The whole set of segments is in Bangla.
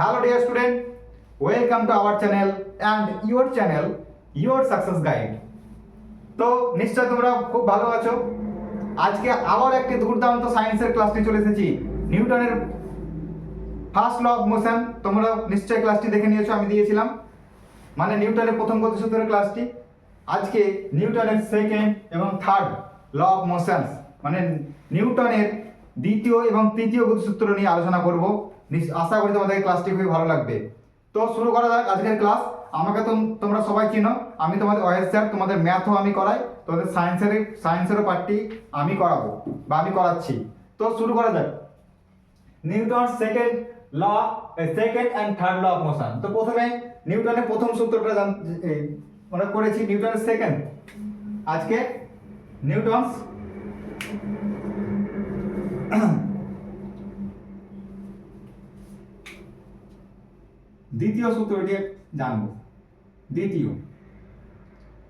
Hello dear student, welcome to our channel and your channel, your success guide. তো নিশ্চয় তোমরা খুব ভালো আছো। আজকে আবার একটি দুর্দান্ত সায়েন্সের ক্লাস নিয়ে চলে এসেছি। নিউটনের ফার্স্ট ল অফ মোশন তোমরা নিশ্চয় ক্লাসটি দেখে নিয়েছো আমি দিয়েছিলাম। মানে নিউটনের প্রথম গতিসূত্রের ক্লাসটি আজকে নিউটনের সেকেন্ড এবং থার্ড ল অফ মোশন মানে নিউটনের দ্বিতীয় এবং তৃতীয় গতিসূত্র নিয়ে আলোচনা করব। আশা করি তোমাদের ক্লাসটি খুবই ভালো লাগবে। তো শুরু করা যাক আজকের ক্লাস আমাকে তো তোমরা সবাই চিনো, আমি তোমাদের ওয়েস স্যার তোমাদের ম্যাথও আমি করাই, তোমাদের সায়েন্সের সায়েন্সেরও পার্টটি আমি করাবো, বা আমি করাচ্ছি। তো শুরু করা যাক। Newton second law second and third law of motion তো প্রথমে নিউটনের প্রথম সূত্রটা আমরা করেছি নিউটনের সেকেন্ড আজকে নিউটনস দ্বিতীয় সূত্রটি জানব। দ্বিতীয়।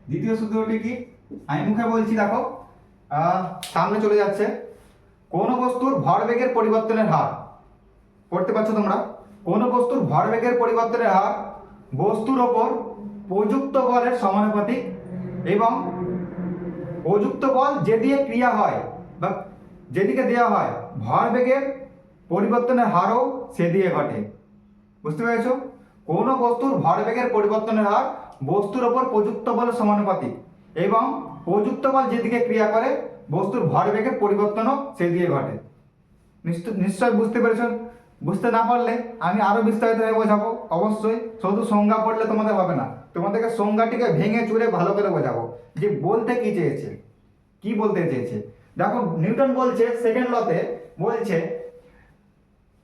দ্বিতীয় সূত্রটি কি? আমি মুখে বলছি, দেখো সামনে চলে যাচ্ছে। কোন বস্তুর ভরবেগের পরিবর্তনের হার। পড়তে পারছ তোমরা? কোন বস্তুর ভরবেগের পরিবর্তনের হার বস্তুর ওপর প্রযুক্ত বলের সমানুপাতিক এবং প্রযুক্ত বল যে দিয়ে ক্রিয়া হয় বা যেদিকে দেওয়া হয়, ভরবেগের পরিবর্তনের হারও সে দিয়ে ঘটে। বুঝতে পেরেছ? কোন বস্তুর ভরবেগের পরিবর্তনের হার বস্তুর ওপর প্রযুক্ত বলের সমানুপাতিক এবং প্রযুক্ত বল যেদিকে ক্রিয়া করে, বস্তুর ভরবেগের পরিবর্তনও সেদিকে ঘটে। নিশ্চয় বুঝতে পেরেছ বুঝতে না পারলে আমি আরও বিস্তারিতভাবে বোঝাবো। অবশ্যই শুধু সংজ্ঞা পড়লে তোমাদের হবে না, তোমাদেরকে সংজ্ঞাটিকে ভেঙে চুরে ভালো করে বোঝাবো যে বলতে কি চেয়েছে, কি বলতে চেয়েছে। দেখো, নিউটন বলছে, সেকেন্ড লতে বলছে,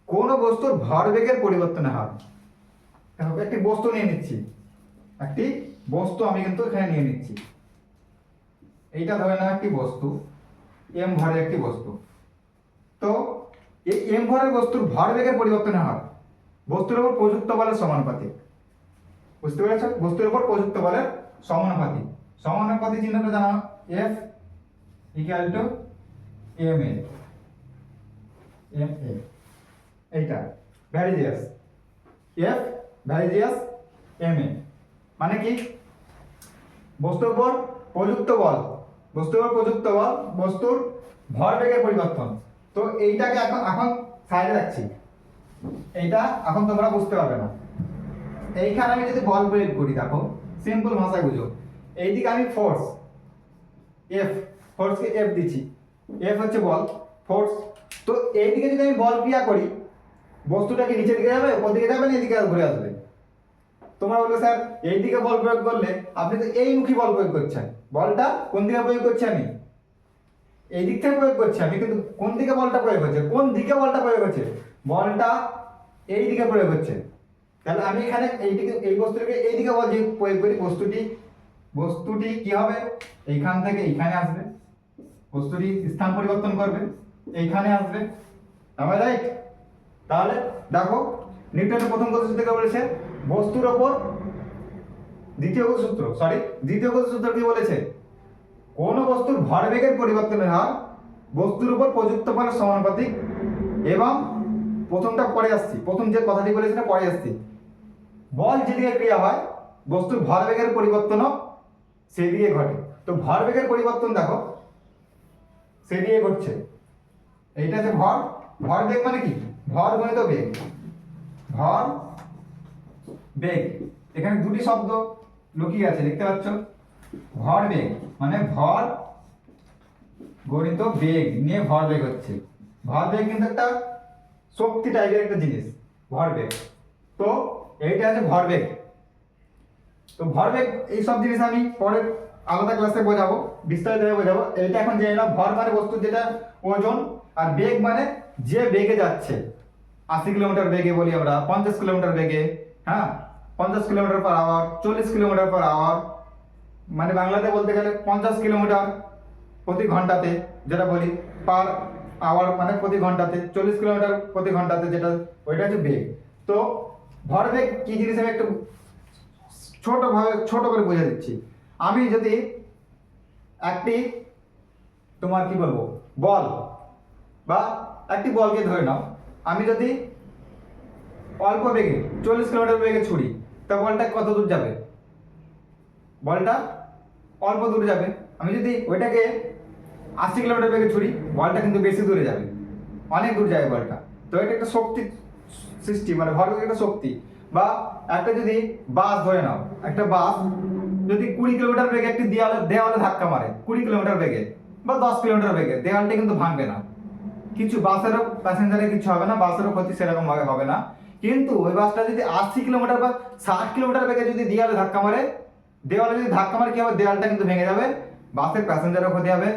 কোন বস্তুর ভরবেগের পরিবর্তনে হার। দেখো, একটি বস্তু নিয়ে নিচ্ছি। একটি বস্তু আমি কিন্তু এখানে নিয়ে নিচ্ছি। এইটা ধরে নাও একটি বস্তু এম ভরের একটি বস্তু। তো এই এম ভরের বস্তুর ভরবেগের পরিবর্তন হয়। বস্তুর উপর প্রযুক্ত বলের সমানুপাতিক। বুঝতে পেরেছ? বস্তুর উপর প্রযুক্ত বলের সমানুপাতিক। সমানুপাতিক চিহ্নটা জানা? F equal to M A M A এইটা। Varies as F varies as M A. মানে কি? বস্তুর উপর প্রযুক্ত বল। বস্তুর উপর প্রযুক্ত বল, বস্তুর ভরবেগের পরিবর্তন। তো এইটাকে এখন এখন সাইডে রাখছি। এইটা এখন তোমরা বুঝতে পারবে না। এইখানে আমি যদি বল প্রয়োগ করি, দেখো সিম্পল ভাষায় বুঝো। এইদিকে আমি ফোর্স এফ ফোর্সকে এফ দিচ্ছি। এফ হচ্ছে বল ফোর্স তো এইদিকে যদি আমি বল ক্রিয়া করি বস্তুটা কি নিচের দিকে যাবে ওপর দিকে যাবে না, এদিকে ঘুরে আসবে? তোমরা বলবে, স্যার এই দিকে বল প্রয়োগ করলে আপনি তো এই মুখী বল প্রয়োগ করছেন। বলটা কোন দিকে প্রয়োগ করছি আমি? এই দিক থেকে প্রয়োগ করছি আমি, কিন্তু কোন দিকে বলটা প্রয়োগ হচ্ছে কোন দিকে বলটা প্রয়োগ হচ্ছে বলটা এই দিকে প্রয়োগ হচ্ছে তাহলে আমি এখানে এই দিকে এই বস্তুটিকে এই দিকে বল যে প্রয়োগ করি। বস্তুটি বস্তুটি কি হবে? এইখান থেকে এইখানে আসবে। বস্তুটি স্থান পরিবর্তন করবে। এইখানে আসবে। আমার রাইট তাহলে দেখো, নিউটনের প্রথম গতিসূত্র থেকে বলেছে বস্তুর ওপর দ্বিতীয় সূত্র সরি দ্বিতীয় সূত্র কি বলেছে? কোন বস্তুর ভরবেগের পরিবর্তনের হার বস্তুর উপর প্রযুক্ত বলের সমানুপাতিক এবং প্রথমটা পরে আসছি, প্রথম যে কথাটি বলেছে সেটা পরে আসছি। বল যেদিকে ক্রিয়া হয়, বস্তুর ভরবেগের পরিবর্তনও সেদিকে ঘটে। তো ভরবেগের পরিবর্তন দেখো, সেদিকে ঘটছে। এইটা হচ্ছে ভর, ভরবেগ মানে কি? ভর গণিত বেগ ভর বেগ। এখানে দুটি শব্দ লুকিয়ে আছে, দেখতে পাচ্ছ? ভর বেগ মানে ভর গণিত বেগ নিয়ে ভর বেগ হচ্ছে। ভর বেগ কিন্তু একটা শক্তি টাইপের একটা জিনিস, ভর বেগ। তো এইটা আছে ভর বেগ। তো ভরবেগ এই সব জিনিস আমি পরে আলাদা ক্লাসে বোঝাবো, বিস্তারিতভাবে বোঝাবো। এইটা এখন জেনে নাও, ভর মানে বস্তু যেটা ওজন আর বেগ মানে যে বেগে যাচ্ছে। আশি কিলোমিটার বেগে বলি আমরা, পঞ্চাশ কিলোমিটার বেগে হ্যাঁ? পঞ্চাশ কিলোমিটার পার আওয়ার চল্লিশ কিলোমিটার পার আওয়ার মানে বাংলাতে বলতে গেলে পঞ্চাশ কিলোমিটার প্রতি ঘন্টাতে যেটা বলি পার আওয়ার মানে প্রতি ঘন্টাতে, চল্লিশ কিলোমিটার প্রতি ঘন্টাতে যেটা, ওইটা হচ্ছে বেগ। তো ভরবেগ কি জিনিস আমি একটু ছোটোভাবে ছোটো করে বুঝে দিচ্ছি। আমি যদি একটি তোমার কি বলব, বল বা একটি বলকে ধরে নাও, আমি যদি অল্প বেগে, চল্লিশ কিলোমিটার বেগে ছুড়ি তা বলটা কত দূর যাবে? বলটা অল্প দূরে যাবে। আমি যদি ওইটাকে আশি কিলোমিটার বেগে ছুড়ি, বলটা কিন্তু বেশি দূরে যাবে। অনেক দূর যাবে বলটা। তো এটা একটা শক্তি সৃষ্টি মানে ভরবেগ একটা শক্তি। বা একটা যদি বাস ধরে নাও, একটা বাস যদি কুড়ি কিলোমিটার বেগে একটি দেওয়ালে দেওয়ালে ধাক্কা মারে, কুড়ি কিলোমিটার বেগে বা দশ কিলোমিটার বেগে দেওয়ালটা কিন্তু ভাঙবে না। কিছু বাসেরও প্যাসেঞ্জারের কিছু হবে না, বাসেরও ক্ষতি সেরকমভাবে হবে না। কিন্তু ওই বাসটা যদি আশি কিলোমিটার বা ষাট কিলোমিটার বেগে যদি দেওয়ালে ধাক্কা মারে, দেওয়ালে যদি ধাক্কা মারে, কি হবে? দেওয়ালটা কিন্তু ভেঙে যাবে। বাসের প্যাসেঞ্জারও ক্ষতি হবে।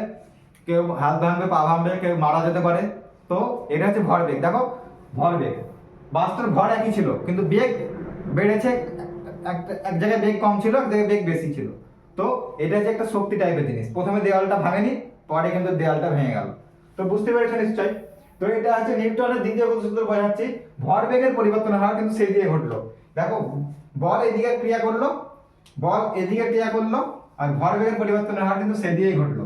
কেউ হাত ভাঙবে, পা ভাঙবে, কেউ মারা যেতে পারে। তো এটা হচ্ছে ভরবেগ দেখো, ভর ভরবেগ বাসটার ভর একই ছিল, কিন্তু বেগ বেড়েছে একটা এক জায়গায় বেগ কম ছিল, এক জায়গায় বেগ বেশি ছিল। তো এটা হচ্ছে একটা শক্তি টাইপের জিনিস। প্রথমে দেওয়ালটা ভাঙেনি, পরে কিন্তু দেওয়ালটা ভেঙে গেল। তো বুঝতে পেরেছ নিশ্চয়ই? তো এটা হচ্ছে নিউটনের দ্বিতীয় সূত্র বোঝাচ্ছি? ভরবেগের পরিবর্তন হওয়া কিন্তু সেই দিয়ে ঘটলো। দেখো, বল এদিকে ক্রিয়া করল, বল এদিকে ক্রিয়া করল, আর ভরবেগের পরিবর্তনের হার কিন্তু সে দিয়েই ঘটলো।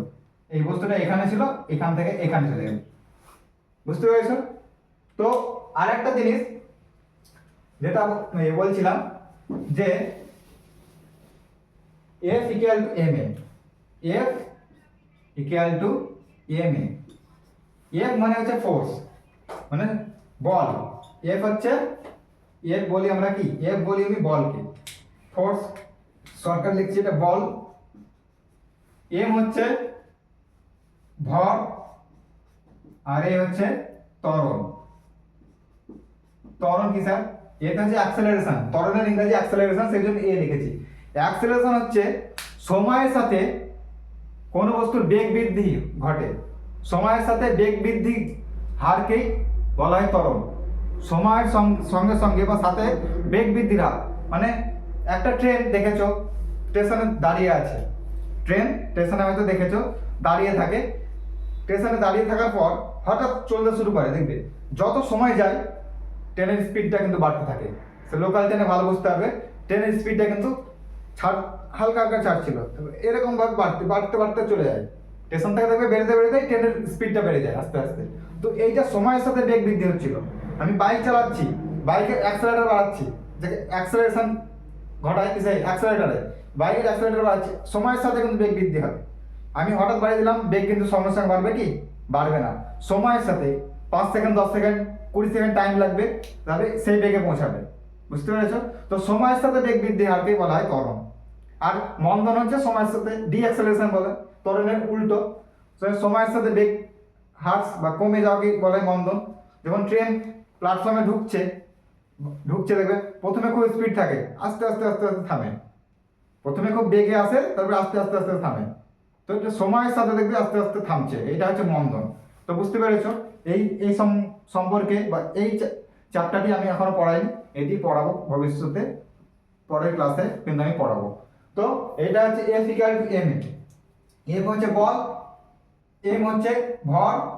এই বস্তুটা এখানে ছিল, এখান থেকে এখানে চলে গেল। বুঝতে পেরেছ? তো আর একটা জিনিস, যেটা বলছিলাম, যে F equal to M F equal to M A F মানে হচ্ছে ফোর্স মানে বল। এফ হচ্ছে এফ বলি আমরা কি? এফ বলি আমি বলকে। ফোর্স সরকার লিখছে এটা বল। এম হচ্ছে ভর, আর এ হচ্ছে ত্বরণ। ত্বরণ কি স্যার? এটা হচ্ছে অ্যাক্সেলারেশন ত্বরণের ইংরেজি অ্যাক্সেলারেশন সেই জন্য এ লিখেছি। অ্যাক্সেলারেশন হচ্ছে সময়ের সাথে কোনো বস্তুর বেগ বৃদ্ধি ঘটে। সময়ের সাথে বেগ বৃদ্ধি হারকেই বলা হয় ত্বরণ। সময়ের সঙ্গে সঙ্গে বা সাথে বেগ বৃদ্ধির হার। মানে একটা ট্রেন দেখেছ, স্টেশনে দাঁড়িয়ে আছে। ট্রেন স্টেশনে হয়তো দেখেছ, দাঁড়িয়ে থাকে। স্টেশনে দাঁড়িয়ে থাকার পর হঠাৎ চলতে শুরু করে, দেখবে। যত সময় যায়, ট্রেনের স্পিডটা কিন্তু বাড়তে থাকে। সে লোকাল ট্রেনে ভালো বুঝতে হবে, ট্রেনের স্পিডটা কিন্তু ছাড়, হালকা হালকা ছাড়ছিল এরকম ভাবে বাড়তে বাড়তে বাড়তে চলে যায়। স্টেশন থেকে দেখবে বেড়েতে বেড়েতে ট্রেনের স্পিডটা বেড়ে যায় আস্তে আস্তে। তো এইটা সময়ের সাথে বেগ বৃদ্ধি হচ্ছিল। আমি বাইক চালাচ্ছি বাইকের অ্যাক্সেলারেটর বাড়াচ্ছি, যে অ্যাক্সেলারেশন ঘটায় সেই অ্যাক্সেলারেটরে বাইকের অ্যাক্সেলারেটর বাড়াচ্ছি, সময়ের সাথে কিন্তু বেগ বৃদ্ধি হবে আমি হঠাৎ বাড়িয়ে দিলাম, বেগ কিন্তু সময়ের সঙ্গে বাড়বে কি? বাড়বে না। সময়ের সাথে পাঁচ সেকেন্ড, দশ সেকেন্ড, কুড়ি সেকেন্ড টাইম লাগবে তবে সেই বেগে পৌঁছাবে। বুঝতে পেরেছ? তো সময়ের সাথে বেগ বৃদ্ধি হারকেই বলা হয় ত্বরণ। আর মন্দন হচ্ছে সময়ের সাথে ডিঅ্যাক্সেলারেশন বলে। ত্বরণের উল্টো। সময়ের সাথে বেগ, হার্স বা কমে যাওয়াকে বলে মন্দন। যখন ট্রেন প্ল্যাটফর্মে ঢুকছে ঢুকছে দেখবে, প্রথমে খুব স্পিড থাকে, আস্তে আস্তে আস্তে আস্তে থামে। প্রথমে খুব বেগে আসে, তারপরে আস্তে আস্তে আস্তে থামে। তো সময়ের সাথে দেখবে আস্তে আস্তে থামছে, এটা হচ্ছে মন্দন। তো বুঝতে পেরেছ? এই এই সম- সম্পর্কে বা এই চ্যাপ্টারটি আমি এখনও পড়াইনি, এটি পড়াবো ভবিষ্যতে। পরের ক্লাসে কিন্তু আমি পড়াবো। তো এটা হচ্ছে F equal to M F হচ্ছে বল, এম হচ্ছে ভর,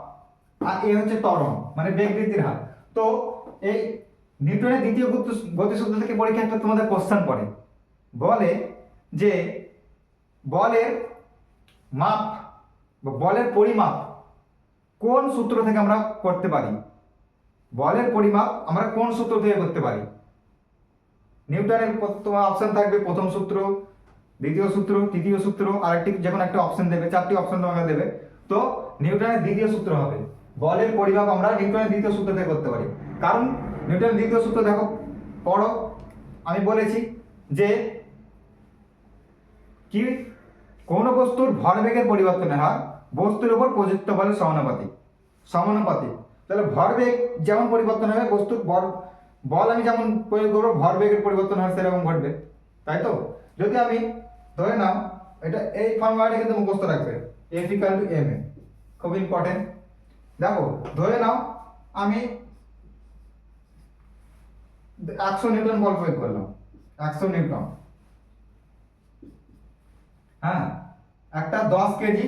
আর এ হচ্ছে ত্বরণ মানে বেগ বৃদ্ধির হার। তো এই নিউটনের দ্বিতীয় গতি- গতিসূত্র থেকে পরীক্ষা একটা তোমাদের কোশ্চেন পড়ে। বলে যে বলের মাপ বলের পরিমাপ কোন সূত্র থেকে আমরা করতে পারি? বলের পরিমাপ আমরা কোন সূত্র থেকে করতে পারি? নিউটনের তোমার অপশন থাকবে প্রথম সূত্র। দ্বিতীয় সূত্র, তৃতীয় সূত্র, আরেকটি যে কোনো একটা অপশন দেবে, চারটি অপশন তোমাকে দেবে, তো নিউটনের দ্বিতীয় সূত্র হবে। বলের পরিমাপ আমরা নিউটনের দ্বিতীয় সূত্র থেকে করতে পারি। কারণ নিউটনের দ্বিতীয় সূত্র দেখো, পড়ো, আমি বলেছি যে কি? কোন বস্তুর ভরবেগের পরিবর্তনের হার বস্তুর উপর প্রযুক্ত বলের সমানুপাতিক। সমানুপাতিক। তাহলে ভরবেগ যেমন পরিবর্তন হবে, বস্তুর বল বল আমি যেমন প্রয়োগ করব, ভরবেগের পরিবর্তন হয় সেরকম ঘটবে। তাই তো? যদি আমি ধরে নাও, এটা এই ফর্মুলাটা কিন্তু মুখস্থ রাখবে। F equal to M A. খুব ইম্পর্টেন্ট দেখো, ধরে নাও, আমি একশো নিউটন বল প্রয়োগ করলাম। একশো নিউটন। হ্যাঁ একটা দশ কেজি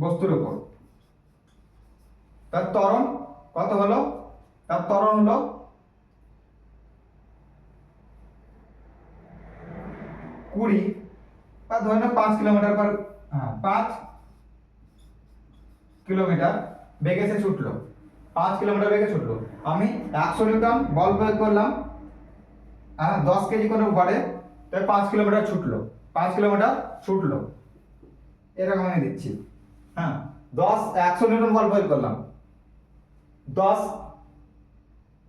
বস্তুর উপর। তার ত্বরণ কত হলো? তার ত্বরণ হলো কুড়ি বা ধরে নাও পাঁচ কিলোমিটার পার হ্যাঁ। পাঁচ কিলোমিটার বেগে সে ছুটলো। পাঁচ কিলোমিটার বেগে ছুটলো। আমি একশো নিউটন বল প্রয়োগ করলাম। হ্যাঁ দশ কেজি কোনো ঘরে তাই পাঁচ কিলোমিটার ছুটলো। পাঁচ কিলোমিটার ছুটলো। এরকম আমি দিচ্ছি। হ্যাঁ দশ একশো নিউটন বল প্রয়োগ করলাম। দশ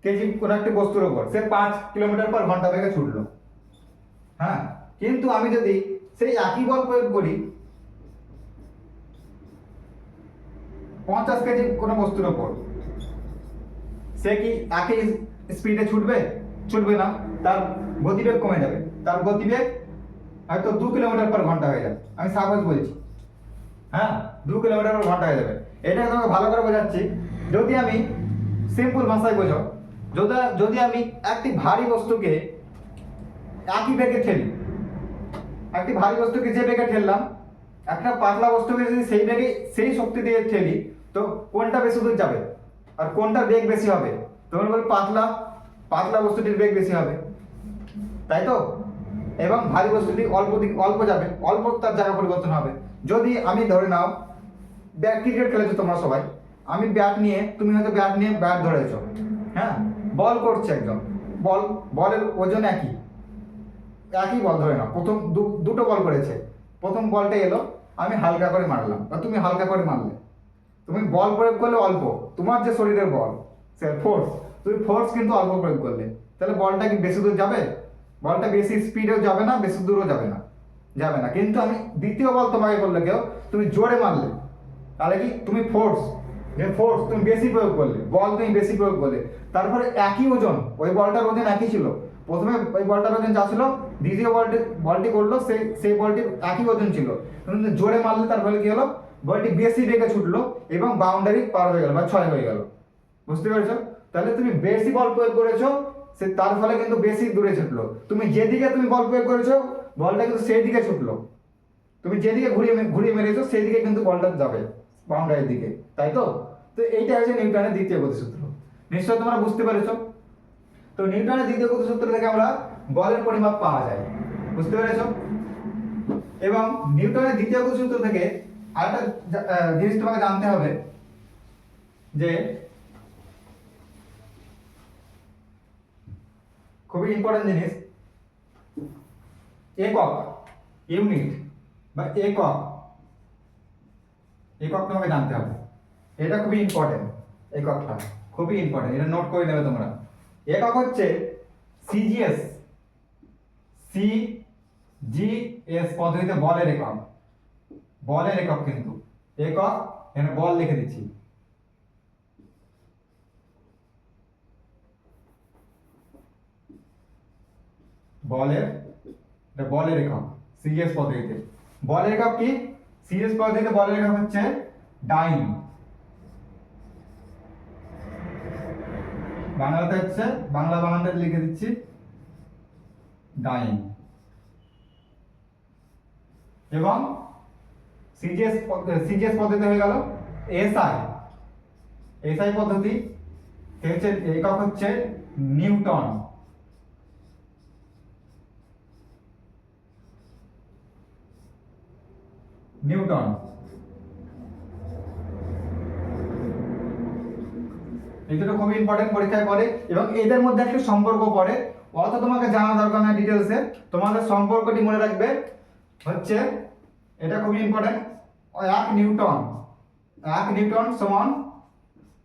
কেজি কোনো একটি বস্তুর উপর সে পাঁচ কিলোমিটার পর ঘণ্টা বেগে ছুটলো। হ্যাঁ কিন্তু আমি যদি সেই একই বল প্রয়োগ করি। পঞ্চাশ কেজি কোনো বস্তুর ওপর। সে কি একই স্পিডে ছুটবে? ছুটবে না। তার গতিবেগ কমে যাবে। তার গতিবেগ হয়তো দু কিলোমিটার পর ঘণ্টা হয়ে যাবে। আমি সাপোজ বলছি। হ্যাঁ? দু কিলোমিটার পর ঘণ্টা হয়ে যাবে। এটা তোমাকে ভালো করে বোঝাচ্ছি। যদি আমি সিম্পল ভাষায় বোঝো যদি যদি আমি একটি ভারী বস্তুকে একই বেগে ঠেলি একটি ভারী বস্তুকে যে বেগে ঠেললাম, একটা পাতলা বস্তুকে যদি সেই বেগে সেই শক্তি দিয়ে ঠেলি, তো কোনটা বেশি দূর যাবে? আর কোনটা বেগ বেশি হবে? তোমরা বল পাতলা পাতলা বস্তুটির বেগ বেশি হবে। তাই তো? এবং ভারী বস্তুটি অল্প দিক, অল্প যাবে, অল্প তার জায়গা পরিবর্তন হবে। যদি আমি ধরে নাও, ব্যাট ক্রিকেট খেলেছো তোমরা সবাই, আমি ব্যাট নিয়ে, তুমি হয়তো ব্যাট নিয়ে ব্যাট ধরেছো। হ্যাঁ? বল করছে একদম বল, বলের ওজন একই। একই বল ধরে নাও। প্রথম দুটো বল করেছে। প্রথম বলটা এলো, আমি হালকা করে মারলাম। বা তুমি হালকা করে মারলে। তুমি বল প্রয়োগ করলে অল্প। তোমার যে শরীরের বল, সে ফোর্স তুমি ফোর্স কিন্তু অল্প প্রয়োগ করলে। তাহলে বলটা কি বেশি দূর যাবে? বলটা বেশি স্পিডেও যাবে না, বেশি দূরও যাবে না। যাবে না। কিন্তু আমি দ্বিতীয় বল তোমাকে করলে কেউ, তুমি জোরে মারলে। তাহলে কি? তুমি ফোর্স যে ফোর্স তুমি বেশি প্রয়োগ করলে, বল তুমি বেশি প্রয়োগ করলে। তারপরে একই ওজন, ওই বলটার ওজন একই ছিল। প্রথমে ওই বলটার ওজন যা ছিল, দ্বিতীয় বলটি বলটি করল, সেই সেই বলটি একই ওজন ছিল। জোরে মারলে তার ফলে কি হলো? বলটি বেশি বেগে ছুটলো এবং বাউন্ডারি পার হয়ে গেল বা ছয় হয়ে গেল। বুঝতে পেরেছ? তাহলে তুমি বেশি বল প্রয়োগ করেছ, সে তার ফলে কিন্তু বেশি দূরে ছুটলো। তুমি যেদিকে তুমি বল প্রয়োগ করেছ, বলটা কিন্তু সেই দিকে ছুটলো। তুমি যেদিকে ঘুরিয়ে ঘুরিয়ে মেরেছো সেই দিকে কিন্তু বলটা যাবে বাউন্ডারির দিকে। তাই তো? তো এইটা হচ্ছে নিউটনের দ্বিতীয় গতিসূত্র। নিশ্চয় তোমরা বুঝতে পেরেছ? তো নিউটনের দ্বিতীয় গতি সূত্র থেকে আমরা বলের পরিমাপ পাওয়া যায়? বুঝতে পেরেছ? এবং নিউটনের দ্বিতীয় গতি সূত্র থেকে আরেকটা জিনিস তোমাকে জানতে হবে, যে খুবই ইম্পর্টেন্ট জিনিস, একক ইউনিট বা একক একক তোমাকে জানতে হবে। এটা খুবই ইম্পর্টেন্ট এককটা, খুবই ইম্পর্টেন্ট এটা নোট করে নেবে তোমরা। একক হচ্ছে সিজিএস সি জি এস পদ্ধতিতে বলের একক। বলের একক কিন্তু। একক, এখানে বল লিখে দিচ্ছি। বলের, এটা বলের একক সিরিয়াস পদ্ধতিতে। বলের একক কি? সিরিয়াস পদ্ধতিতে বলের একক হচ্ছে ডাইন। বাংলাতে হচ্ছে, বাংলা বানানটা লিখে দিচ্ছি। ডাইন। এবং সিজিএস সিজিএস পদ্ধতি হয়ে গেল এসআই এসআই পদ্ধতি হচ্ছে, একক হচ্ছে নিউটন। নিউটন। দুটো খুবই ইম্পর্টেন্ট পরীক্ষায় পড়ে এবং এদের মধ্যে একটা সম্পর্ক পড়ে। অত তোমাকে জানা দরকার না ডিটেলসে তোমাদের সম্পর্কটি মনে রাখবে। হচ্ছে, এটা খুবই ইম্পর্টেন্ট এক নিউটন এক নিউটন সমান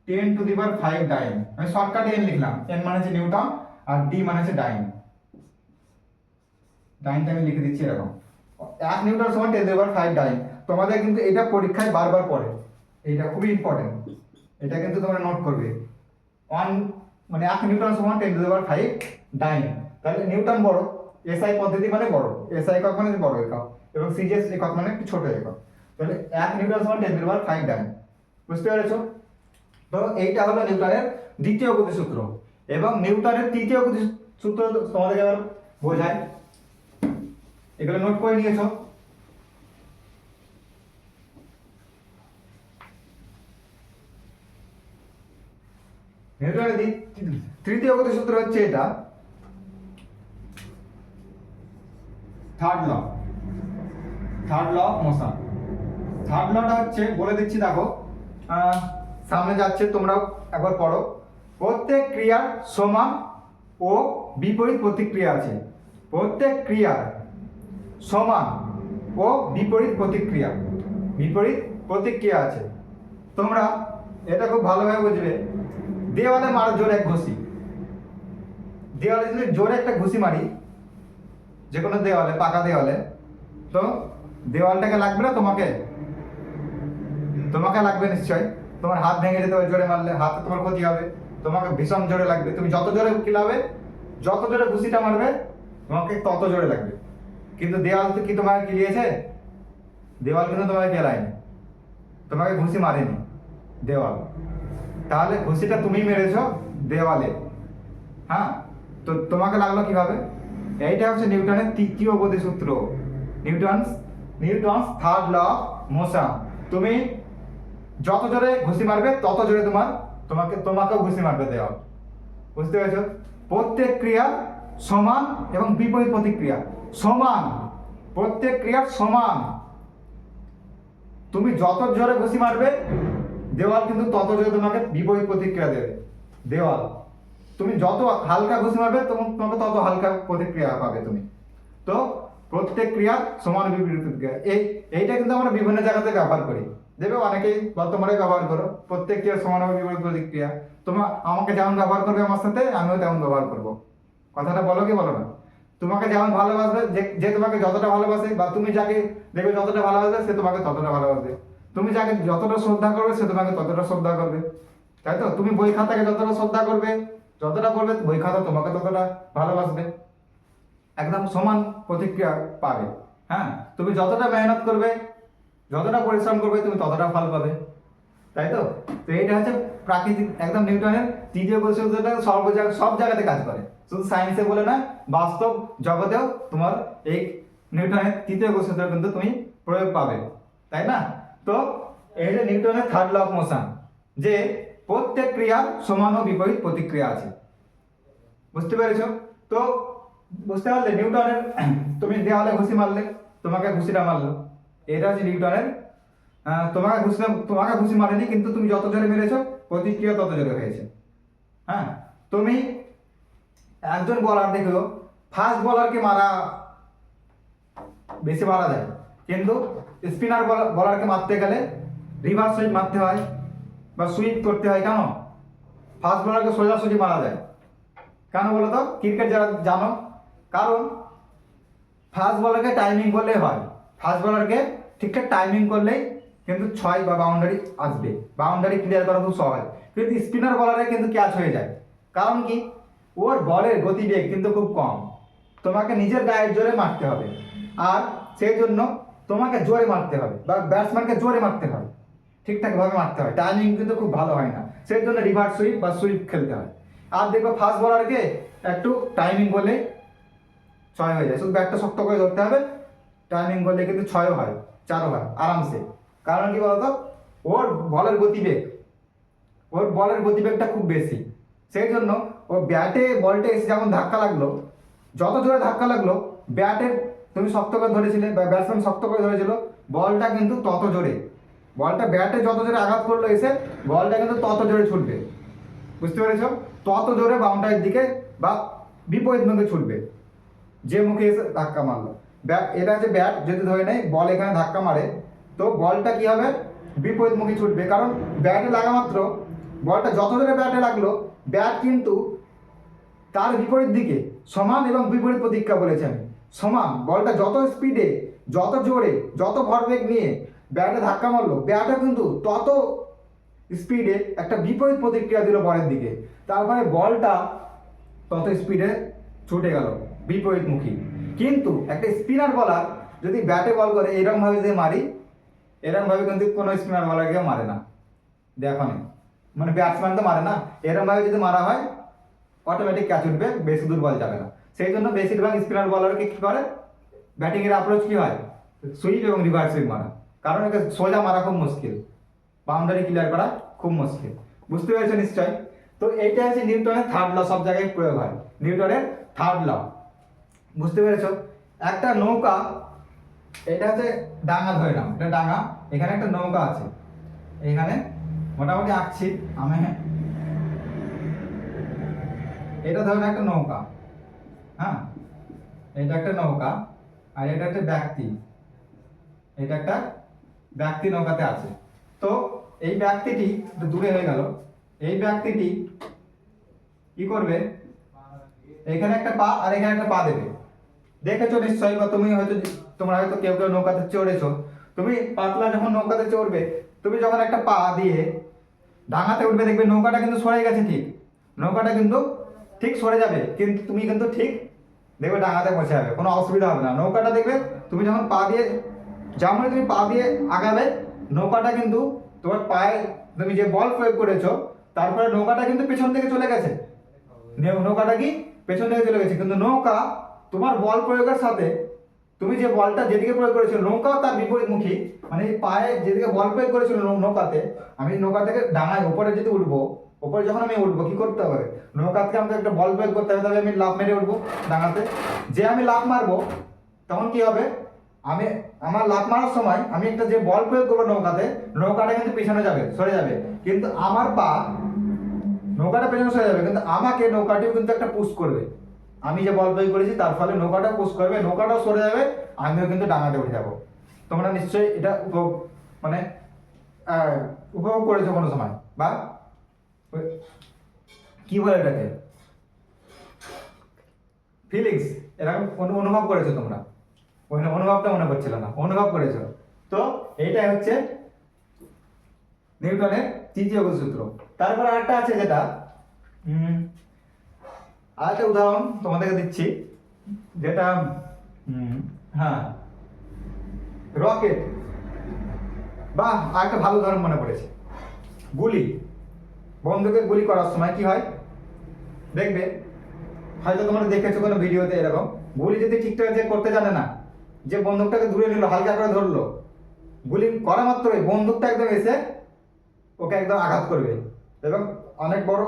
ten to the power five dyne আমি শর্টকাটে এন লিখলাম। এন মানে হচ্ছে নিউটন, আর ডি মানে হচ্ছে ডাইন ডাইনটা আমি লিখে দিচ্ছি এরকম। এক নিউটন সমান ten to the five dyne তোমাদের কিন্তু এটা পরীক্ষায় বারবার পড়ে। এটা খুবই ইম্পর্টেন্ট এটা কিন্তু তোমরা নোট করবে। ওয়ান মানে এক নিউটন সমান ten to the power five dyne তাহলে নিউটন বড় এসআই পদ্ধতি মানে বড়। এসআই একক মানে বড় একক। এবং সিজিএস একক মানে ছোট একক। তাহলে এক নিউটন সমান ten to the power five dyne বুঝতে পেরেছ? তো এইটা হলো নিউটনের দ্বিতীয় গতিসূত্র এবং নিউটনের তৃতীয় গতিসূত্র তোমাদেরকে এবার বোঝায় এগুলো নোট করে নিয়েছো। নিউটনের তৃতীয় গতিসূত্র হচ্ছে এটা। Third law third law of third লটা হচ্ছে, বলে দিচ্ছি, দেখো সামনে যাচ্ছে তোমরা একবার পড়ো। প্রত্যেক ক্রিয়ার সমান ও বিপরীত প্রতিক্রিয়া আছে। প্রত্যেক ক্রিয়ার সমান ও বিপরীত প্রতিক্রিয়া বিপরীত প্রতিক্রিয়া আছে। তোমরা এটা খুব ভালোভাবে বুঝবে। দেওয়ালে মারো জোরে এক ঘুষি। দেওয়ালে যদি জোরে একটা ঘুষি মারি যে কোনো দেওয়ালে, পাকা দেওয়ালে, তো দেওয়ালটাকে লাগবে না তোমাকে? তোমাকে লাগবে নিশ্চয়। তোমার হাত ভেঙে যেতে হবে জোরে মারলে, হাতে তোমার ক্ষতি হবে। তোমাকে ভীষণ জোরে লাগবে। তুমি যত জোরে কিলাবে যত জোরে ঘুষিটা মারবে, তোমাকে তত জোরে লাগবে। কিন্তু দেওয়াল তো কি তোমাকে কিলিয়েছে? দেওয়াল কিন্তু তোমাকে কেলায়নি। তোমাকে ঘুষি মারেনি দেওয়াল। তাহলে ঘুষিটা তুমি মেরেছো দেওয়ালে। হ্যাঁ? তো তোমাকে লাগল কীভাবে? এইটা হচ্ছে নিউটনের তৃতীয় গতি সূত্র Newton's Newton's third law of motion তুমি যত জোরে ঘুষি মারবে, তত জোরে তোমার তোমাকে তোমাকেও ঘুষি মারবে দেওয়াল। বুঝতে পেরেছ? প্রত্যেক ক্রিয়া সমান এবং বিপরীত প্রতিক্রিয়া। সমান। প্রত্যেক ক্রিয়ার সমান। তুমি যত জোরে ঘুষি মারবে দেওয়াল কিন্তু তত যে তোমাকে বিপরীত প্রতিক্রিয়া দেবে। দেওয়াল। তুমি যত হালকা ঘুষি মারবে তোমাকে তত হালকা প্রতিক্রিয়া পাবে তুমি। তো প্রত্যেক ক্রিয়া সমান বিপরীত প্রতিক্রিয়া। এই, এইটা কিন্তু আমরা বিভিন্ন জায়গাতে ব্যবহার করি। দেবে অনেকেই, বর্তমানে ব্যবহার করো। প্রত্যেক ক্রিয়া সমান বিপরীত প্রতিক্রিয়া। তোমার আমাকে যেমন ব্যবহার করবে আমার সাথে, আমিও তেমন ব্যবহার করব। কথাটা বলো কি বলো না? তোমাকে যেমন ভালোবাসবে যে তোমাকে যতটা ভালোবাসে বা তুমি যাকে দেখবে যতটা ভালোবাসবে, সে তোমাকে ততটা ভালোবাসবে। তুমি যাকে যতটা শ্রদ্ধা করবে, সে তোমাকে ততটা শ্রদ্ধা করবে। তাই তো? তুমি বই খাতাকে যতটা শ্রদ্ধা করবে, যতটা করবে, বই খাতা তোমাকে ততটা ভালোবাসবে। একদম সমান প্রতিক্রিয়া পাবে। হ্যাঁ? তুমি যতটা মেহনত করবে, যতটা পরিশ্রম করবে, তুমি ততটা ফল পাবে। তাই তো? তো এইটা হচ্ছে প্রাকৃতিক, একদম নিউটনের তৃতীয় কৌশলটা সর্ব সব জায়গাতে কাজ করে। শুধু সায়েন্সে বলে না, বাস্তব জগতেও তোমার এই নিউটনের তৃতীয় কৌশলটা কিন্তু তুমি প্রয়োগ পাবে। তাই না? তো এই যে নিউটনের থার্ড ল অফ মোশন যে প্রত্যেক ক্রিয়ার সমান ও বিপরীত প্রতিক্রিয়া আছে। বুঝতে পেরেছ? তো বুঝতে পারলে নিউটনের, তুমি দেওয়ালে ঘুষি মারলে, তোমাকে ঘুষিটা মারলো। এটা হচ্ছে নিউটনের তোমাকে ঘুষি তোমাকে ঘুষি মারেনি, কিন্তু তুমি যত জোরে মেরেছো, প্রতিক্রিয়া তত জোরে হয়েছে। হ্যাঁ? তুমি একজন বলার দেখল ফার্স্ট বলারকে মারা, বেশি মারা যায়। কিন্তু স্পিনার বলারকে মারতে গেলে রিভার্স সুইপ মারতে হয় বা সুইপ করতে হয়, কেন? ফাস্ট বলারকে সোজাসুজি মারা যায়। কেন বলো তো? ক্রিকেট যারা জানো, কারণ ফাস্ট বলারকে টাইমিং করলেই হয়। ফাস্ট বলারকে ঠিকঠাক টাইমিং করলেই কিন্তু ছয় বা বাউন্ডারি আসবে। বাউন্ডারি ক্লিয়ার করা খুব সহজ। কিন্তু স্পিনার বলারে কিন্তু ক্যাচ হয়ে যায়। কারণ কি? ওর বলের গতিবেগ কিন্তু খুব কম। তোমাকে নিজের গায়ের জোরে মারতে হবে। আর সেই জন্য তোমাকে জোরে মারতে হবে বা ব্যাটসম্যানকে জোরে মারতে হবে। ঠিকঠাকভাবে মারতে হয়। টাইমিং কিন্তু খুব ভালো হয় না। সেই জন্য রিভার্স সুইপ বা সুইপ খেলতে হয়। আর দেখো ফাস্ট বলারকে একটু টাইমিং বলে ছয় হয়ে যায়। শুধু ব্যাটটা শক্ত করে ধরতে হবে। টাইমিং করলে কিন্তু ছয়ও হয়, চারও হয়, আরামসে। কারণ কি বলতো? ওর বলের গতিবেগ, ওর বলের গতিবেগটা খুব বেশি। সেই জন্য ও ব্যাটে বলটা এসে যেমন ধাক্কা লাগল, যত জোরে ধাক্কা লাগল ব্যাটের তুমি শক্ত করে ধরেছিলে, বা ব্যাটসম্যান শক্ত করে ধরেছিল, বলটা কিন্তু তত জোরে। বলটা ব্যাটে যত জোরে আঘাত করল এসে, বলটা কিন্তু তত জোরে ছুটবে। বুঝতে পেরেছ? তত জোরে বাউন্ডারির দিকে বা বিপরীত মুখে ছুটবে। যে মুখে এসে ধাক্কা মারলো। ব্যাট, এটা যে ব্যাট, যদি ধরে নেয়, বল এখানে ধাক্কা মারে। তো বলটা কি হবে? বিপরীত মুখে ছুটবে। কারণ ব্যাটে লাগা মাত্র, বলটা যত জোরে ব্যাটে লাগল, ব্যাট কিন্তু তার বিপরীত দিকে সমান এবং বিপরীত প্রতিক্রিয়া বলেছি আমি। সমান, বলটা যত স্পিডে যত জোরে, যত ভরবেগ নিয়ে ব্যাটে ধাক্কা মারলো ব্যাটও কিন্তু তত স্পিডে একটা বিপরীত প্রতিক্রিয়া দিল বলের দিকে। তার মানে বলটা তত স্পিডে ছুটে গেল, বিপরীতমুখী। কিন্তু একটা স্পিনার বলার যদি ব্যাটে বল করে এরকম ভাবে যদি মারি এরকম ভাবে কিন্তু কোনো স্পিনার বলারকে মারে না। দেখো নি। মানে ব্যাটসম্যান তো মারে না এরকম ভাবে যদি মারা হয় অটোমেটিক ক্যাচ উঠবে, বেশি দূর বল যাবে না। সেই জন্য বেশিরভাগ স্পিনার বলারকে কি করে? ব্যাটিং এর অ্যাপ্রোচ কি হয়? সুইপ এবং রিভার্স সুইপ মারা। কারণ একে সোজা মারা খুব মুশকিল। বাউন্ডারি ক্লিয়ার করা খুব মুশকিল। বুঝতে পেরেছ নিশ্চয়? তো এইটা হচ্ছে নিউটনের থার্ড ল সব জায়গায় প্রয়োগ হয়। নিউটনের থার্ড ল বুঝতে পেরেছ? একটা নৌকা, এটা হচ্ছে ডাঙা ধরে নাও। এটা ডাঙা, এখানে একটা নৌকা আছে। এখানে মোটামুটি আঁকছি আমি এটা ধরুন একটা নৌকা। হ্যাঁ? এটা একটা নৌকা আর এটা একটা ব্যক্তি। এটা একটা ব্যক্তি নৌকাতে আছে। তো এই ব্যক্তিটি দূরে হয়ে গেল। এই ব্যক্তিটি কি করবে? এখানে একটা পা আর এখানে একটা পা দেবে। দেখেছ নিশ্চয়ই বা তুমি হয়তো তোমরা হয়তো কেউ কেউ নৌকাতে চড়েছো। তুমি পাতলা যখন নৌকাতে চড়বে, তুমি যখন একটা পা দিয়ে ডাঙাতে উঠবে, দেখবে নৌকাটা কিন্তু সরে গেছে ঠিক। নৌকাটা কিন্তু ঠিক সরে যাবে, কিন্তু তুমি কিন্তু ঠিক দেখবে ডাঙাতে পৌঁছে যাবে, কোনো অসুবিধা হবে না। নৌকাটা দেখবে, তুমি যখন পা দিয়ে যেমন তুমি পা দিয়ে আগাবে, নৌকাটা কিন্তু তোমার পায়ে, তুমি যে বল প্রয়োগ করেছ, তারপরে নৌকাটা কিন্তু পেছন থেকে চলে গেছে। নৌকাটা কি? পেছন থেকে চলে গেছে। কিন্তু নৌকা তোমার বল প্রয়োগের সাথে, তুমি যে বলটা যেদিকে প্রয়োগ করেছিল নৌকা তার বিপরীতমুখী। মানে পায়ে যেদিকে বল প্রয়োগ করেছিল নৌকাতে, আমি নৌকা থেকে ডাঙায় উপরে যদি উঠবো উপরে যখন আমি উঠবো, কি করতে হবে? নৌকাতে আমাকে একটা বল প্রয়োগ করতে হবে, তাহলে আমি লাভ মেরে উঠবো ডাঙাতে। যে আমি লাভ মারবো, তখন কি হবে? আমি, আমার লাভ মারার সময় আমি একটা যে বল প্রয়োগ করব নৌকাতে, নৌকাটা কিন্তু পিছনে যাবে, সরে যাবে। কিন্তু আমার পা নৌকাটা পেছনে সরে যাবে, কিন্তু আমাকে নৌকাটিও কিন্তু একটা পুশ করবে। আমি যে বল প্রয়োগ করেছি, তার ফলে নৌকাটা পুশ করবে, নৌকাটাও সরে যাবে, আমিও কিন্তু ডাঙাতে উঠে যাব। তোমরা নিশ্চয়ই এটা উপভোগ মানে উপভোগ করেছ কোনো সময়, বা কি বলে এটাকে? ফিলিংস এরকম অনু- অনুভব করেছ তোমরা। অনুভবটা মনে পড়ছিল না। অনুভব করেছ। তো এইটাই হচ্ছে নিউটনের তৃতীয় সূত্র। তারপর আরেকটা আছে যেটা। আরেকটা উদাহরণ তোমাদেরকে দিচ্ছি। যেটা হ্যাঁ। রকেট বা আরেকটা ভালো উদাহরণ মনে পড়েছে। গুলি। বন্দুকে গুলি করার সময় কি হয়? দেখবে? হয়তো তোমরা দেখেছ কোনো ভিডিওতে এরকম। গুলি যদি ঠিকঠাক যে করতে জানে না, যে বন্দুকটাকে দূরে নিল, হালকা করে ধরলো, গুলি করা মাত্রই বন্দুকটা একদম এসে ওকে একদম আঘাত করবে এবং অনেক বড়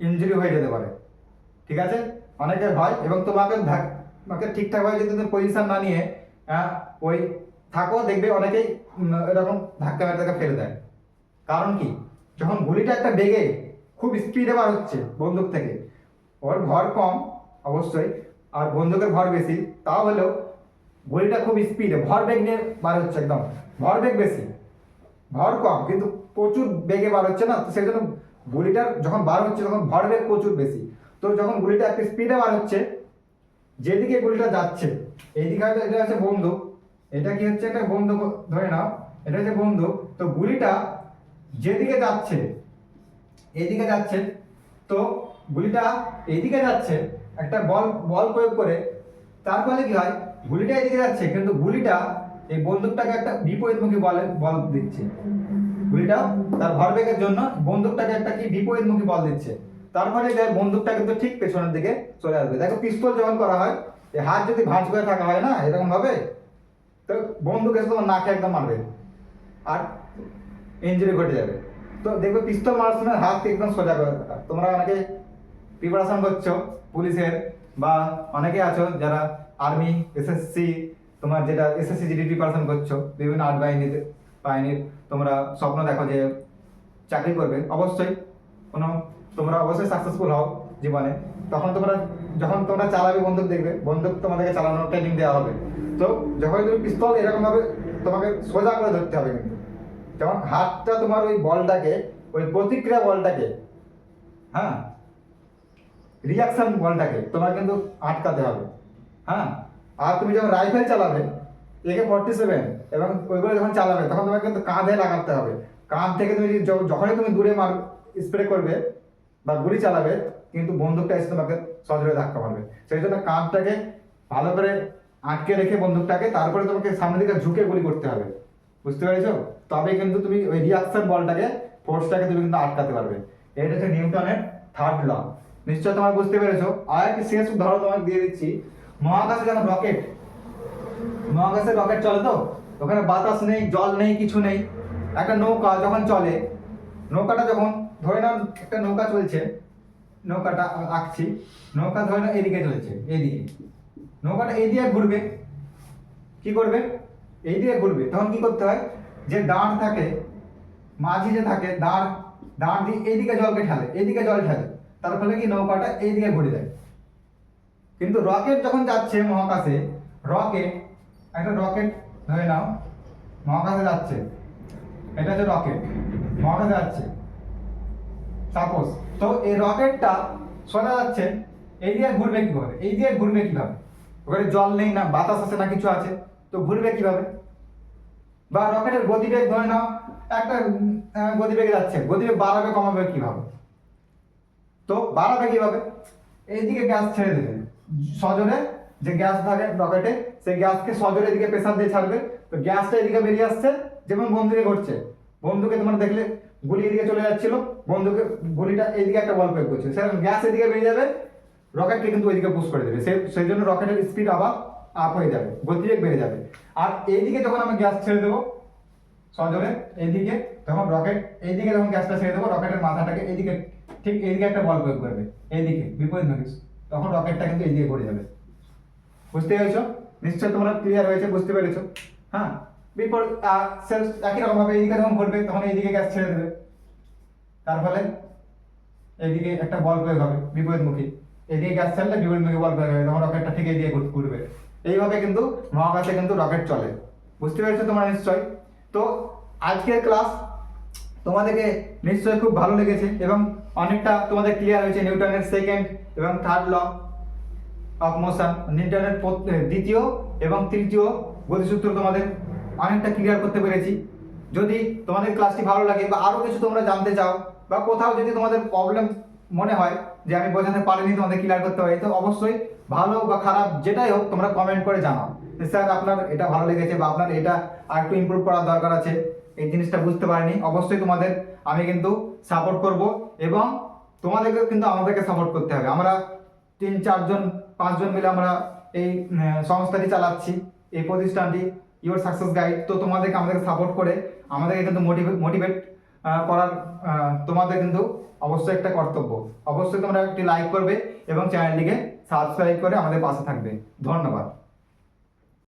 ইনজুরি হয়ে যেতে পারে। ঠিক আছে? অনেকের হয় এবং তোমাকে তোমাকে ঠিকঠাকভাবে যদি তুমি পজিশন না নিয়ে ওই থাকো, দেখবে অনেকেই এরকম ধাক্কা মেরে তাকে ফেলে দেয়। কারণ কি? যখন গুলিটা একটা বেগে খুব স্পিডে বার হচ্ছে বন্দুক থেকে, ওর ভর কম অবশ্যই, আর বন্দুকের ভর বেশি, তাও হলেও গুলিটা খুব স্পিডে ভর বেগ নিয়ে বার হচ্ছে একদম, ভর বেগ বেশি, ভর কম, কিন্তু প্রচুর বেগে বার হচ্ছে না, তো সেই জন্য গুলিটার যখন বার হচ্ছে, তখন ভর বেগ প্রচুর বেশি, তো যখন গুলিটা একটা স্পিডে বার হচ্ছে, যেদিকে গুলিটা যাচ্ছে, এইদিকে হয়তো এটা হচ্ছে বন্দুক, এটা কি হচ্ছে একটা বন্দুক ধরে নাও, এটা হচ্ছে বন্দুক, তো গুলিটা যেদিকে যাচ্ছে এইদিকে যাচ্ছে, তো গুলিটা এইদিকে যাচ্ছে, একটা বল বল প্রয়োগ করে, তার ফলে কি হয়? গুলিটা এদিকে যাচ্ছে, কিন্তু গুলিটা এই বন্দুকটাকে একটা বিপরীতমুখী বলে, বল দিচ্ছে। গুলিটা তার ভরবেগের জন্য বন্দুকটাকে একটা কি বিপরীতমুখী বল দিচ্ছে। তার ফলে বন্দুকটা কিন্তু ঠিক পেছনের দিকে চলে আসবে। দেখো পিস্তল যখন করা হয় এই হাত যদি ভাঁজ করে থাকা হয় না, এরকম ভাবে তো বন্দুক এসে তোমার নাকে একদম মারবে। আর ইঞ্জুরি ঘটে যাবে। তো দেখবে পিস্তল মারার সময় হাত একদম সোজা করে রাখা তোমরা অনেকে প্রিপারেশন করছ, পুলিশের বা অনেকে আছো যারা আর্মি এসএসসি তোমার যেটা এসএসসি জিডি প্রিপারেশন করছ, বিভিন্ন আর্ট বাহিনীতে, বাহিনীর তোমরা স্বপ্ন দেখো যে চাকরি করবে। অবশ্যই কোনো, তোমরা অবশ্যই সাকসেসফুল হও জীবনে। তখন তোমরা, যখন তোমরা চালাবে বন্দুক দেখবে, বন্দুক তোমাদেরকে চালানোর ট্রেনিং দেওয়া হবে। তো যখন তুমি পিস্তল এরকমভাবে তোমাকে সোজা করে ধরতে হবে কিন্তু। যেমন হাতটা তোমার ওই বলটাকে, ওই প্রতিক্রিয়া বলটাকে হ্যাঁ? রিয়াকশন বলটাকে তোমার কিন্তু আটকাতে হবে হ্যাঁ? আর তুমি যখন রাইফেল চালাবে একে ফর্টি সেভেন এবং ওইগুলো যখন চালাবে, তখন তোমাকে কিন্তু কাঁধে লাগাতে হবে। কাঁধ থেকে তুমি যখনই তুমি দূরে মার স্প্রে করবে বা গুলি চালাবে, কিন্তু বন্দুকটা এসে তোমাকে সজরে ধাক্কা মারবে। সেই জন্য কাঁধটাকে ভালো করে আটকে রেখে বন্দুকটাকে, তারপরে তোমাকে সামনের দিকে ঝুঁকে গুলি করতে হবে। বুঝতে পেরেছ? তবে কিন্তু তুমি ওই রিয়াকশন বলটাকে ফোর্সটাকে তুমি কিন্তু আটকাতে পারবে। এটা হচ্ছে নিউটনের থার্ড ল নিশ্চয় তোমার বুঝতে পেরেছ? আর একটি শেষ উদাহরণ তোমাকে দিয়ে দিচ্ছি। মহাকাশে যেমন রকেট মহাকাশে রকেট চলে তো? ওখানে বাতাস নেই, জল নেই, কিছু নেই। একটা নৌকা যখন চলে, নৌকাটা যখন, ধরে নাও একটা নৌকা চলছে, নৌকাটা আঁকছি, নৌকা ধরে নাও এদিকে চলছে এইদিকে নৌকাটা এইদিকে ঘুরবে, কি করবে? এইদিকে ঘুরবে। তখন কি করতে হয়? যে দাঁড় থাকে, মাঝি যে থাকে, দাঁড় দাঁড় দিয়ে এইদিকে জলকে ঠেলে, এইদিকে জল ঠেলে। তার ফলে কি নৌকাটা এইদিকে ঘুরে যায়। কিন্তু রকেট যখন যাচ্ছে মহাকাশে রকেট একটা রকেট, ধরে নাও, মহাকাশে যাচ্ছে। এটা হচ্ছে রকেট, মহাকাশে যাচ্ছে। সাপোজ তো এই রকেটটা সোজা যাচ্ছে, এই দিয়ে ঘুরবে কীভাবে এই দিয়ে ঘুরবে কীভাবে? ওখানে জল নেই না, বাতাস আছে না, কিছু আছে? তো ঘুরবে কীভাবে? বা রকেটের গতিবেগ ধরে নাও, একটা গতিবেগে যাচ্ছে, গতিবেগ বাড়াবে, কমাবে কীভাবে? তো বাড়াবে কীভাবে? এইদিকে গ্যাস ছেড়ে দেবে। সজোরে যে গ্যাস থাকে রকেটে, সেই গ্যাসকে সজোরে এদিকে প্রেসার দিয়ে ছাড়বে। তো গ্যাসটা এদিকে বেরিয়ে আসছে, যেমন বন্ধুকে ঘটছে বন্ধুকে তোমরা দেখলে, গুলি এদিকে চলে যাচ্ছিল, বন্ধুকে, গুলিটা এদিকে একটা বল প্রয়োগ করছে। সেরকম গ্যাস এদিকে বেরিয়ে যাবে, রকেটকে কিন্তু ওইদিকে পুশ করে দেবে। সেই জন্য রকেটের স্পিড আবার আপ হয়ে যাবে গতিবেগ বেড়ে যাবে। আর এইদিকে যখন আমি গ্যাস ছেড়ে দেবো, সজোরে, এইদিকে তখন রকেট এইদিকে যখন গ্যাসটা ছেড়ে দেবো রকেটের মাথাটাকে এইদিকে, ঠিক এইদিকে একটা বল প্রয়োগ করবে, এইদিকে, বিপরীত মুখী তখন রকেটটা কিন্তু এইদিকে ঘুরে যাবে। বুঝতে পেরেছ? নিশ্চয় তোমরা ক্লিয়ার হয়েছে, বুঝতে পেরেছ? হ্যাঁ? বিপরীত একই রকম ভাবে এইদিকে যখন ঘুরবে, তখন এইদিকে গ্যাস ছেড়ে দেবে। তার ফলে এইদিকে একটা বল প্রয়োগ হবে, বিপরীতমুখী। এদিকে গ্যাস ছাড়লে বিপরীতমুখী বল প্রয়োগ হবে, তখন রকেটটা ঠিক ঘুর- ঘুরবে। এইভাবে কিন্তু মহাকাশে কিন্তু রকেট চলে। বুঝতে পেরেছ তোমরা নিশ্চয়? তো আজকের ক্লাস তোমাদেরকে নিশ্চয়ই খুব ভালো লেগেছে এবং অনেকটা তোমাদের ক্লিয়ার হয়েছে নিউটনের সেকেন্ড এবং থার্ড ল অফ মোশন নিউটনের দ্বিতীয় এবং তৃতীয় গতিসূত্র তোমাদের অনেকটা ক্লিয়ার করতে পেরেছি। যদি তোমাদের ক্লাসটি ভালো লাগে বা আরও কিছু তোমরা জানতে চাও বা কোথাও যদি তোমাদের প্রবলেম মনে হয় যে আমি বোঝাতে পারিনি তোমাদের ক্লিয়ার করতে পারি তো অবশ্যই ভালো বা খারাপ যেটাই হোক তোমরা কমেন্ট করে জানাও। স্যার, আপনার এটা ভালো লেগেছে বা আপনার এটা আর একটু ইমপ্রুভ করার দরকার আছে, এই জিনিসটা বুঝতে পারিনি। অবশ্যই তোমাদের আমি কিন্তু সাপোর্ট করব এবং তোমাদেরকে কিন্তু আমাদেরকে সাপোর্ট করতে হবে। আমরা তিন, চারজন, পাঁচজন মিলে আমরা এই সংস্থাটি চালাচ্ছি, এই প্রতিষ্ঠানটি ইউর সাকসেস গাইড তো তোমাদেরকে আমাদেরকে সাপোর্ট করে আমাদেরকে কিন্তু মোটিভেট মোটিভেট করার তোমাদের কিন্তু অবশ্যই একটা কর্তব্য। অবশ্যই তোমরা একটি লাইক করবে এবং চ্যানেলটিকে সাবস্ক্রাইব করে আমাদের পাশে থাকবে। ধন্যবাদ।